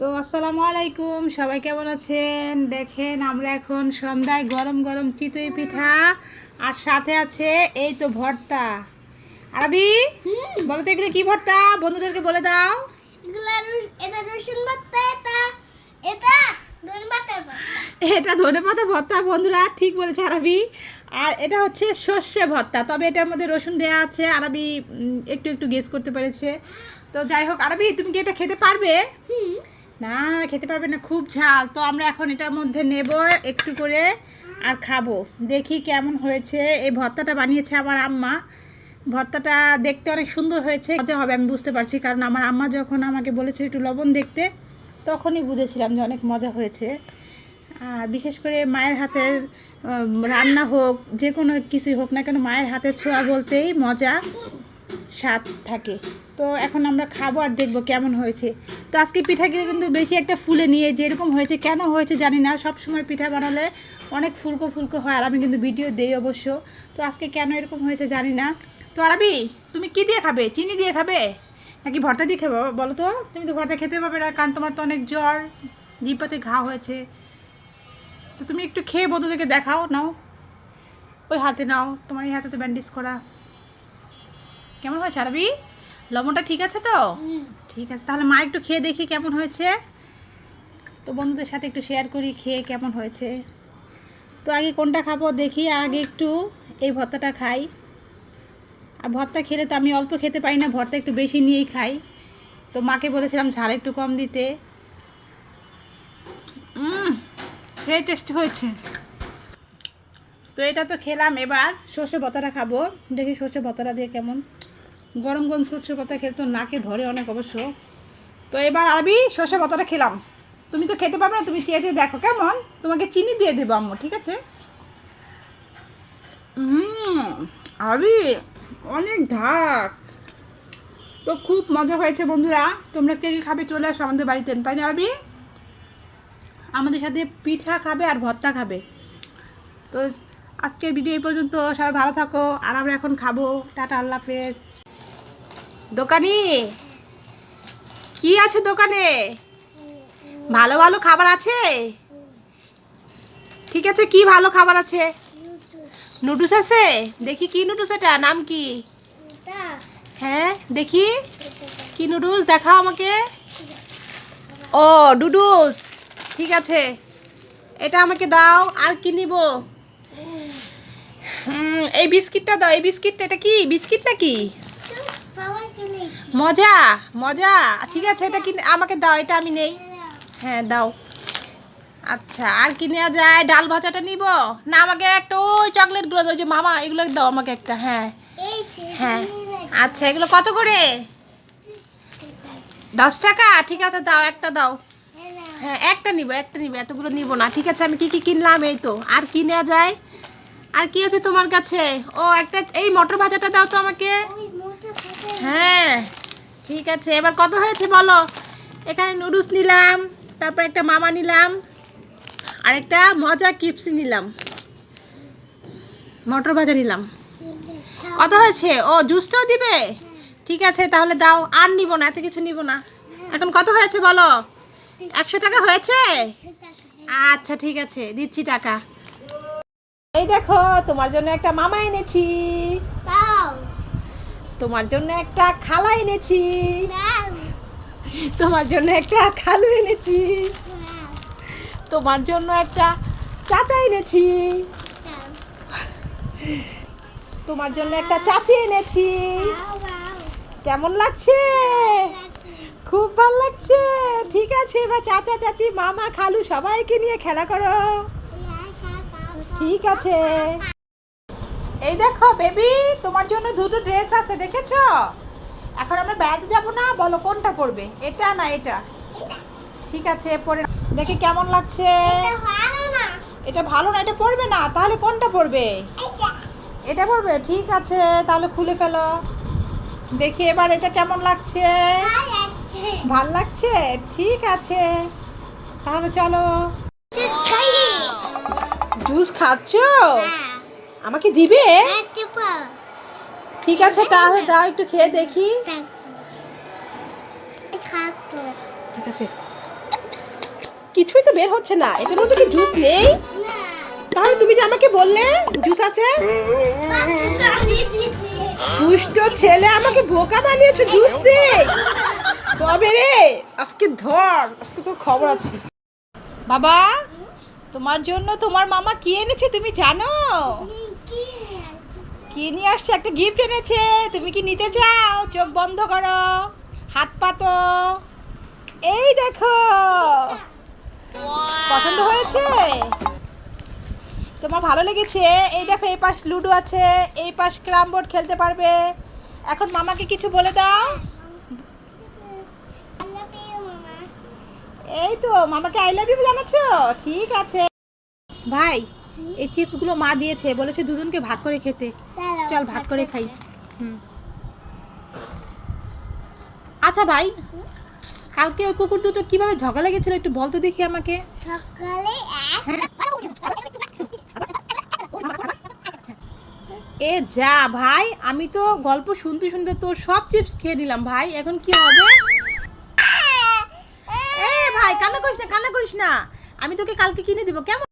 তো আসসালামু আলাইকুম সবাই কেমন আছেন? দেখেন আমরা এখন সন্ধ্যায় গরম গরম চিতই পিঠা আর সাথে আছে এই তো ভর্তা। আরবি বলো তো এগুলো কি ভর্তা? বন্ধুদেরকে বলে দাও। এটা ধনে পাতা ভর্তা। বন্ধুরা ঠিক বলেছে আরবি। আর এটা হচ্ছে সর্ষে ভর্তা তবে এটার মধ্যে রসুন দেওয়া আছে। আরবি একটু একটু গেস করতে পেরেছে। তো যাই হোক আরবি তুমি কি এটা খেতে পারবে? হুম। না, খেতে পারবে না, খুব ঝাল। তো আমরা এখন এটার মধ্যে নেব একটু করে আর খাব। দেখি কেমন হয়েছে। এই ভর্তাটা বানিয়েছে আমার আম্মা। ভর্তাটা দেখতে অনেক সুন্দর হয়েছে। মজা হবে, আমি বুঝতে পারছি। কারণ আমার আম্মা যখন আমাকে বলেছে একটু লবণ দেখতে, তখনই বুঝেছিলাম যে অনেক মজা হয়েছে। আর বিশেষ করে মায়ের হাতের রান্না হোক, যে কোনো কিছুই হোক না কেন, মায়ের হাতের ছোঁয়া বলতেই মজা। স্বাদ থাকে। তো এখন আমরা খাব আর দেখব কেমন হয়েছে। তো আজকে পিঠাগুলো কিন্তু বেশি একটা ফুলে নিয়ে যেরকম হয়েছে, কেন হয়েছে জানি না। সব সময় পিঠা বানালে অনেক ফুলকো ফুলকো হয় আর আমি কিন্তু ভিডিও দেই অবশ্য। তো আজকে কেন এরকম হয়েছে জানি না। তো আরবি, তুমি কি দিয়ে খাবে? চিনি দিয়ে খাবে? নাকি ভর্তা দিয়ে খাবে? বলো তো। তুমি তো ভর্তা খেতে পাবে না, কারণ তোমার তো অনেক জ্বর জিপাতে ঘা হয়েছে। তো তুমি একটু খেয়ে বন্ধুদেরকে দেখাও, নাও। ওই হাতে নাও। তোমার এই হাতে তো ব্যান্ডেজ করা। কেমন হয়েছে আরবি? লবণটা ঠিক আছে তো? ঠিক আছে তাহলে মা একটু খেয়ে দেখি কেমন হয়েছে। তো বন্ধুদের সাথে একটু শেয়ার করি খেয়ে কেমন হয়েছে। তো আগে কোনটা খাব দেখি আগে একটু এই ভর্তাটা খাই। আর ভর্তা খেলে তো আমি অল্প খেতে পারি না ভর্তা একটু বেশি নিয়েই খাই। তো মাকে বলেছিলাম ঝাল একটু কম দিতে। সেই টেস্ট হয়েছে। তো এটা তো খেলাম এবার সর্ষে ভর্তাটা খাব। দেখি সর্ষে ভর্তাটা দিয়ে কেমন। গরম গরম সর্ষে পাতা খেলে তো নাকে ধরে অনেক অবশ্য। তো এবার আরবি সর্ষে পাতাটা খেলাম। তুমি তো খেতে পারবে না, তুমি চেয়ে চেয়ে দেখো কেমন। তোমাকে চিনি দিয়ে দেবো আম্মু, ঠিক আছে? আরবি অনেক ধাক। তো খুব মজা হয়েছে বন্ধুরা। তোমরা কে কে খাবে চলে আসো আমাদের বাড়িতে, তাই না আরবি? আমাদের সাথে পিঠা খাবে আর ভর্তা খাবে। তো আজকের ভিডিও এই পর্যন্ত, সবাই ভালো থাকো, আর আমরা এখন খাব। টাটা, আল্লাহ হাফেজ। দোকানি? কি আছে দোকানে? ভালো ভালো খাবার আছে? ঠিক আছে, কি ভালো খাবার আছে? নুডলস আছে? দেখি কি নুডলস এটা, নাম কি? হ্যাঁ দেখি। কি নুডলস? দেখাও আমাকে। ও ডুডুস ঠিক আছে। এটা আমাকে দাও, আর কি নিব? এই বিস্কিটটা দাও, এই বিস্কিটটা, এটা কি? বিস্কিট নাকি? মজা মজা। ঠিক আছে, এটা কিনে, আমাকে দাও, এটা আমি নেই। হ্যাঁ দাও। আচ্ছা আর কি নেওয়া যায়? ডাল ভাজাটা নিব? না, আমাকে একটা, ওই চকলেটগুলো দাও যে মামা, এগুলো দাও আমাকে একটা হ্যাঁ। হ্যাঁ। আচ্ছা এগুলো কত করে? দশ টাকা? ঠিক আছে, দাও, একটা দাও। হ্যাঁ একটা নিব একটা নিব, এতগুলো নিব না। ঠিক আছে, আমি কি কি কিনলাম? এই তো। আর কি নেওয়া যায়? আর কি আছে তোমার কাছে? ও, একটা, এই মটর ভাজাটা দাও তো আমাকে। হ্যাঁ। ঠিক আছে, এবার কত হয়েছে বলো? এখানে নুডলস নিলাম, তারপর একটা মামা নিলাম, আর একটা মজা কিপসি নিলাম। মটর ভাজা নিলাম। কত হয়েছে? ও, জুসটাও দিবে? ঠিক আছে, তাহলে দাও, আর নিব না, এত কিছু নিব না। এখন কত হয়েছে বলো? একশো টাকা হয়েছে? আচ্ছা ঠিক আছে, দিচ্ছি টাকা। এই দেখো, তোমার জন্য একটা মামা এনেছি। তোমার জন্য একটা খালা এনেছি। তোমার জন্য একটা খালু এনেছি। তোমার জন্য একটা চাচা এনেছি। তোমার জন্য একটা চাচি এনেছি। কেমন লাগছে? খুব ভালো লাগছে। ঠিক আছে এবার চাচা চাচি মামা খালু সবাইকে নিয়ে খেলা করো। ঠিক আছে। এই দেখো বেবি তোমার জন্য দুটো ড্রেস আছে দেখেছ? এখন আমরা বেড়াতে যাব না বলো কোনটা পরবে? এটা না এটা? ঠিক আছে পরে দেখে কেমন লাগছে। এটা ভালো না। এটা পরবে না? তাহলে কোনটা পরবে? এটা। পরবে? ঠিক আছে তাহলে খুলে ফেলো। দেখি এবার এটা কেমন লাগছে। ভালো লাগছে। ঠিক আছে। তাহলে চলো। জুস খাচ্ছ? আমাকে দিবে? ঠিক আছে তাহলে দাও একটু খেয়ে দেখি। ঠিক আছে। কিছুই তো বের হচ্ছে না এটার মধ্যে কি জুস নেই? তাহলে তুমি যে আমাকে বললে জুস আছে? দুষ্ট ছেলে আমাকে বোকা বানিয়েছো জুস নেই তবে রে আজকে ধর আজকে তোর খবর আছে। বাবা তোমার জন্য তোমার মামা কি এনেছে তুমি জানো? কি নিয়ে আসছে? একটা গিফট এনেছে। তুমি কি নিতে চাও? চোখ বন্ধ করো। হাত পাতো এই দেখো। পছন্দ হয়েছে? তোমার ভালো লেগেছে? এই দেখো এই পাশ লুডো আছে। এই পাশ ক্রাম বোর্ড খেলতে পারবে। এখন মামাকে কিছু বলে দাও। এই তো মামাকে আই লাভ ইউ জানাচ্ছ? ঠিক আছে। ভাই এই চিপসগুলো মা দিয়েছে বলেছে দুজনকে ভাগ করে খেতে চল ভাগ করে খাই হুম আচ্ছা ভাই কালকে ওই কুকুর দুটো কীভাবে ঝগড়া লেগেছিল একটু বলতো দেখি আমাকে সকালে এ যা ভাই আমি তো গল্প শুনতে শুনতে তোর সব চিপস খেয়ে নিলাম ভাই এখন কি হবে এ ভাই কান্না করিস না কান্না করিস না আমি তোকে কালকে কিনে দিব কেমন